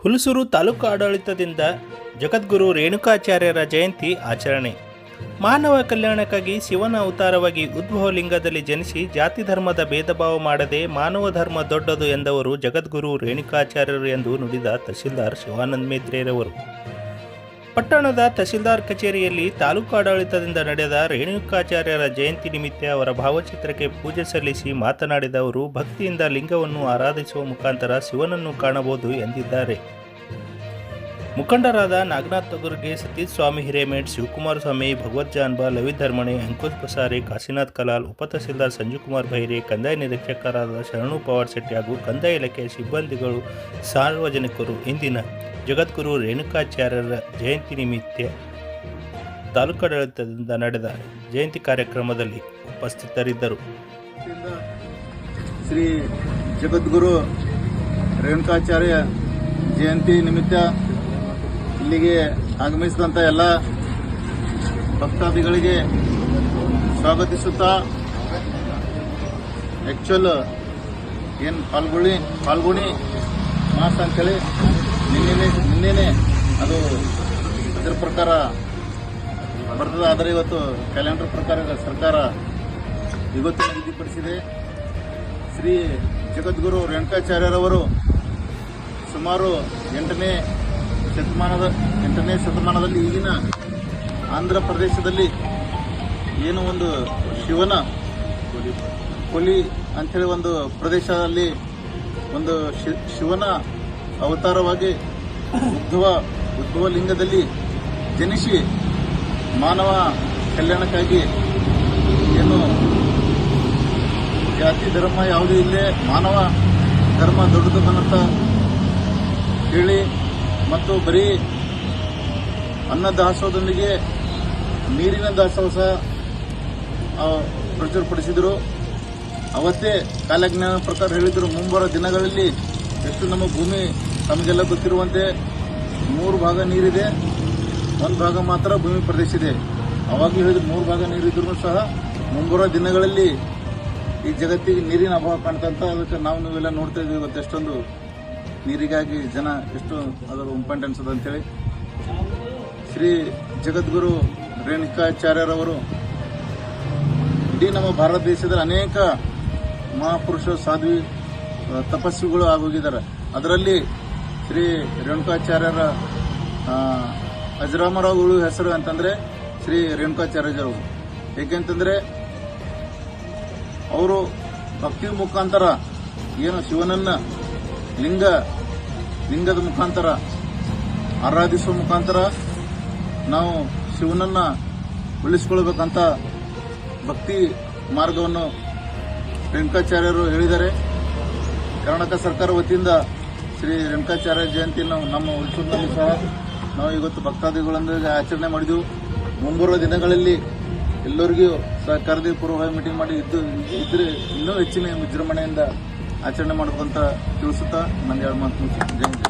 ಹುಲಸೂರು ತಾಲೂಕು ಆಡಳಿತದಿಂದ ಜಗದ್ಗುರು ರೇಣುಕಾಚಾರ್ಯರ ಜಯಂತಿ ಆಚರಣೆ. ಮಾನವ ಕಲ್ಯಾಣಕ್ಕಾಗಿ ಶಿವನ ಅವತಾರವಾಗಿ ಉದ್ಭವ ಲಿಂಗದಲ್ಲಿ ಜನಿಸಿ ಜಾತಿ ಧರ್ಮದ ಭೇದ ಭಾವ ಮಾಡದೆ ಮಾನವ ಧರ್ಮ ದೊಡ್ಡದು ಎಂದವರು ಜಗದ್ಗುರು ರೇಣುಕಾಚಾರ್ಯರು ಎಂದು ನುಡಿದ ತಹಶೀಲ್ದಾರ್ ಶಿವಾನಂದ ಮೇತ್ರೆರವರು ಪಟ್ಟಣದ ತಹಸೀಲ್ದಾರ್ ಕಚೇರಿಯಲ್ಲಿ ತಾಲೂಕು ಆಡಳಿತದಿಂದ ನಡೆದ ರೇಣುಕಾಚಾರ್ಯರ ಜಯಂತಿ ನಿಮಿತ್ತ ಅವರ ಭಾವಚಿತ್ರಕ್ಕೆ ಪೂಜೆ ಸಲ್ಲಿಸಿ ಮಾತನಾಡಿದ ಅವರು, ಭಕ್ತಿಯಿಂದ ಲಿಂಗವನ್ನು ಆರಾಧಿಸುವ ಮುಖಾಂತರ ಶಿವನನ್ನು ಕಾಣಬಹುದು ಎಂದಿದ್ದಾರೆ. ಮುಖಂಡರಾದ ನಾಗನಾಥ್ ತೊಗರ್ಗೆ ಸತೀಶ್ ಸ್ವಾಮಿ ಹಿರೇಮೇಡ್ ಶಿವಕುಮಾರ ಸ್ವಾಮಿ, ಭಗವತ್ ಜಾನ್ಬ ಲವಿತ್ ಧರ್ಮಣೆ, ಅಂಕುಶ್ ಪಸಾರೆ ಕಾಶಿನಾಥ್ ಕಲಾಲ್, ಉಪ ತಹಸೀಲ್ದಾರ್ ಸಂಜೀವ್ ಕುಮಾರ್ ಭೈರೆ, ಕಂದಾಯ ನಿರೀಕ್ಷಕರಾದ ಶರಣು ಪವಾರ್ ಶೆಟ್ಟಿ ಹಾಗೂ ಕಂದಾಯ ಇಲಾಖೆಯ ಸಿಬ್ಬಂದಿಗಳು ಸಾರ್ವಜನಿಕರು. ಇಂದಿನ ಜಗದ್ಗುರು ರೇಣುಕಾಚಾರ್ಯರ ಜಯಂತಿ ನಿಮಿತ್ತ ತಾಲೂಕಾಡಳಿತದಿಂದ ನಡೆದ ಜಯಂತಿ ಕಾರ್ಯಕ್ರಮದಲ್ಲಿ ಉಪಸ್ಥಿತರಿದ್ದರು. ಶ್ರೀ ಜಗದ್ಗುರು ರೇಣುಕಾಚಾರ್ಯ ಜಯಂತಿ ನಿಮಿತ್ತ ಇಲ್ಲಿಗೆ ಆಗಮಿಸಿದಂಥ ಎಲ್ಲ ಭಕ್ತಾದಿಗಳಿಗೆ ಸ್ವಾಗತಿಸುತ್ತಾ ಆ್ಯಕ್ಚುಲ್ ಏನು ಪಾಲ್ಗೊಳ್ಳಿ, ಪಾಲ್ಗೊಣಿ ಮಾಸ ಅಂತೇಳಿ ನಿನ್ನೆನೆ ನಿನ್ನೆನೆ ಅದು ಅದರ ಪ್ರಕಾರ ಬರ್ತದ. ಆದರೆ ಇವತ್ತು ಕ್ಯಾಲೆಂಡರ್ ಪ್ರಕಾರ ಸರ್ಕಾರ ಇವತ್ತು ನಿಗದಿಪಡಿಸಿದೆ. ಶ್ರೀ ಜಗದ್ಗುರು ರೇಣುಕಾಚಾರ್ಯರವರು ಸುಮಾರು ಎಂಟನೇ ಶತಮಾನದ ಎಂಟನೇ ಶತಮಾನದಲ್ಲಿ ಈಗಿನ ಆಂಧ್ರ ಪ್ರದೇಶದಲ್ಲಿ ಏನು ಒಂದು ಶಿವನ ಕೊಲಿ ಅಂಥೇಳಿ ಒಂದು ಪ್ರದೇಶದಲ್ಲಿ ಒಂದು ಶಿವನ ಅವತಾರವಾಗಿ ಉದ್ಧವ ಉದ್ಭವ ಲಿಂಗದಲ್ಲಿ ಜನಿಸಿ ಮಾನವ ಕಲ್ಯಾಣಕ್ಕಾಗಿ ಏನು ಜಾತಿ, ಧರ್ಮ ಯಾವುದೂ ಇಲ್ಲೇ ಮಾನವ, ಧರ್ಮ ದೊಡ್ಡದು ಬಂದಂತ ಹೇಳಿ ಮತ್ತು ಬರೀ ಅನ್ನ ದಾಸೋಹದೊಂದಿಗೆ ನೀರಿನ ದಾಸೋಹ ಸಹ ಪ್ರಚುರಪಡಿಸಿದರು. ಅವತ್ತೇ ಕಾಲಜ್ಞಾನ ಪ್ರಕಾರ ಹೇಳಿದರು, ಮುಂಬರುವ ದಿನಗಳಲ್ಲಿ ಎಷ್ಟು ನಮ್ಮ ಭೂಮಿ ನಮಗೆಲ್ಲ ಗೊತ್ತಿರುವಂತೆ ಮೂರು ಭಾಗ ನೀರಿದೆ. ಒಂದು ಭಾಗ ಮಾತ್ರ ಭೂಮಿ ಪ್ರದೇಶ ಇದೆ. ಅವಾಗಲೂ ಹೇಳಿದ್ರು ಮೂರು ಭಾಗ ನೀರಿದ್ರೂ ಸಹ ಮುಂಬರುವ ದಿನಗಳಲ್ಲಿ ಈ ಜಗತ್ತಿಗೆ ನೀರಿನ ಅಭಾವ ಕಾಣ್ತಂತ ಅದಕ್ಕೆ ನಾವು ನೀವೆಲ್ಲ ನೋಡ್ತಾ ಇದ್ದೀವಿ ಇವತ್ತು ಎಷ್ಟೊಂದು ನೀರಿಗಾಗಿ ಜನ ಎಷ್ಟು ಅದರ ಇಂಪಾರ್ಟೆನ್ಸ್ ಅದ ಅಂತೇಳಿ ಶ್ರೀ ಜಗದ್ಗುರು ರೇಣುಕಾಚಾರ್ಯರವರು ಇಡೀ ನಮ್ಮ ಭಾರತ ದೇಶದಲ್ಲಿ ಅನೇಕ ಮಹಾಪುರುಷ ಸಾಧ್ವಿ ತಪಸ್ವಿಗಳು ಆಗೋಗಿದ್ದಾರೆ. ಅದರಲ್ಲಿ ಶ್ರೀ ರೇಣುಕಾಚಾರ್ಯರ ಅಜರಾಮರಾವ್ಗಳು ಹೆಸರು ಅಂತಂದ್ರೆ ಶ್ರೀ ರೇಣುಕಾಚಾರ್ಯರು ಏಕೆಂತಂದ್ರೆ ಅವರು ಭಕ್ತಿ ಮುಖಾಂತರ ಏನು ಶಿವನನ್ನ ಲಿಂಗ, ಲಿಂಗದ ಮುಖಾಂತರ, ಆರಾಧಿಸುವ ಮುಖಾಂತರ ನಾವು ಶಿವನನ್ನ ಉಳಿಸ್ಕೊಳ್ಬೇಕಂತ ಭಕ್ತಿ ಮಾರ್ಗವನ್ನು ರೇಣುಕಾಚಾರ್ಯರು ಹೇಳಿದ್ದಾರೆ. ಕರ್ನಾಟಕ ಸರ್ಕಾರ ವತಿಯಿಂದ ಶ್ರೀ ರೇಣುಕಾಚಾರ್ಯ ಜಯಂತಿಯನ್ನು ನಮ್ಮ ಹುಲ್ಸೂರಿನಲ್ಲಿ ಸಹ ನಾವು ಇವತ್ತು ಭಕ್ತಾದಿಗಳೊಂದಿಗೆ ಆಚರಣೆ ಮಾಡಿದೆವು. ಮುಂಬರುವ ದಿನಗಳಲ್ಲಿ ಎಲ್ಲರಿಗೂ ಸಹ ಪೂರ್ವ ಮೀಟಿಂಗ್ ಮಾಡಿ ಇದ್ದು, ಇದ್ರೆ ಇನ್ನೂ ಹೆಚ್ಚಿನ ವಿಜೃಂಭಣೆಯಿಂದ ಆಚರಣೆ ಮಾಡಬೇಕಂತ ತಿಳಿಸುತ್ತಾ ನನ್ನ ಎರಡು ಮಾತು ಜಯ.